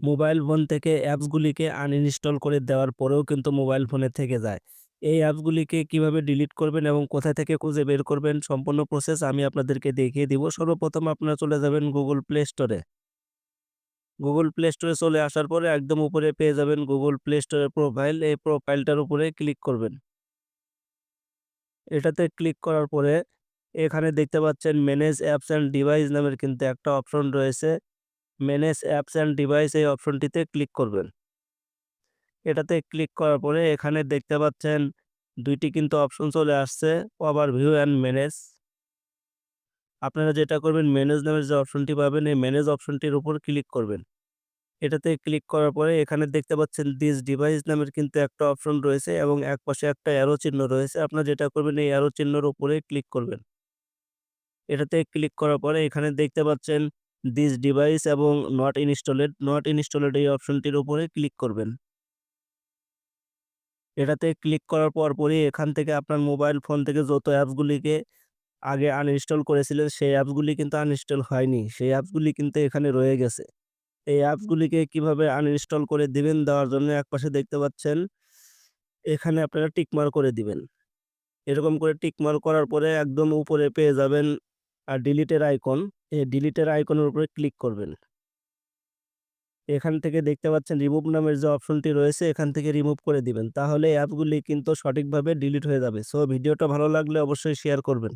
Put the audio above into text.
Mobile phone থেকে অ্যাপসগুলিকে uninstall করে দেওয়ার পরেও কিন্তু মোবাইল ফোনে থেকে যায়। এই অ্যাপসগুলিকে কীভাবে ডিলিট করবেন এবং কোথায় থেকে খুঁজে বের করবেন সম্পূর্ণ প্রসেস আমি আপনাদেরকে দেখিয়ে দিব। সর্বপ্রথম আপনারা চলে যাবেন গুগল প্লে স্টোরে গুগল প্লে স্টোরে চলে আসার পরে একদম উপরে পেয়ে যাবেন গুগল প্লে এর প্রোফাইল। এই প্রোফাইলটার উপরে ক্লিক করবেন। এটাতে ক্লিক করার পরে এখানে দেখতে পাচ্ছেন ম্যানেজ অ্যাপস অ্যান্ড ডিভাইস নামের কিন্তু একটা অপশন রয়েছে। ম্যানেজ অ্যাপস অ্যান্ড ডিভাইস এই অপশনটিতে ক্লিক করবেন। এটাতে ক্লিক করার পরে এখানে দেখতে পাচ্ছেন ২ টি কিন্তু অপশন চলে আসছে ওভারভিউ অ্যান্ড ম্যানেজ। আপনারা যেটা করবেন ম্যানেজ নামের যে অপশনটি পাবেন, এই ম্যানেজ অপশনটির উপর ক্লিক করবেন। এটাতে ক্লিক করার পরে এখানে দেখতে পাচ্ছেন দিস ডিভাইস নামের কিন্তু একটা অপশন রয়েছে এবং একপাশে একটা অ্যারো চিহ্ন রয়েছে। আপনারা যেটা করবেন, এই অ্যারো চিহ্নর উপরে ক্লিক করবেন। এটাতে ক্লিক করার পরে এখানে দেখতে পাচ্ছেন দিস ডিভাইস এবং নট ইনস্টলেড, নট ইনস্টলেড এই অপশনটির উপরে ক্লিক করবেন। এটাতে ক্লিক করার পর পরই এখান থেকে আপনার মোবাইল ফোন থেকে যত অ্যাপসগুলিকে আগে আনইনস্টল করেছিলেন সেই অ্যাপসগুলি কিন্তু আনইনস্টল হয়নি। সেই অ্যাপসগুলি কিন্তু এখানে রয়ে গেছে। এই অ্যাপসগুলিকে কীভাবে আনইনস্টল করে দিবেন দেওয়ার জন্য একপাশে দেখতে পাচ্ছেন এখানে আপনারা টিক মার্ক করে দিবেন। এরকম করে টিক মার্ক করার পরে একদম উপরে পেয়ে যাবেন আর ডিলিটের আইকন। এই ডিলিটের আইকনের উপরে ক্লিক করবেন। এখান থেকে দেখতে পাচ্ছেন রিমুভ নামের যে অপশনটি রয়েছে, এখান থেকে রিমুভ করে দিবেন। তাহলে অ্যাপগুলি কিন্তু সঠিকভাবে ডিলিট হয়ে যাবে। সো ভিডিওটা ভালো লাগলে অবশ্যই শেয়ার করবেন।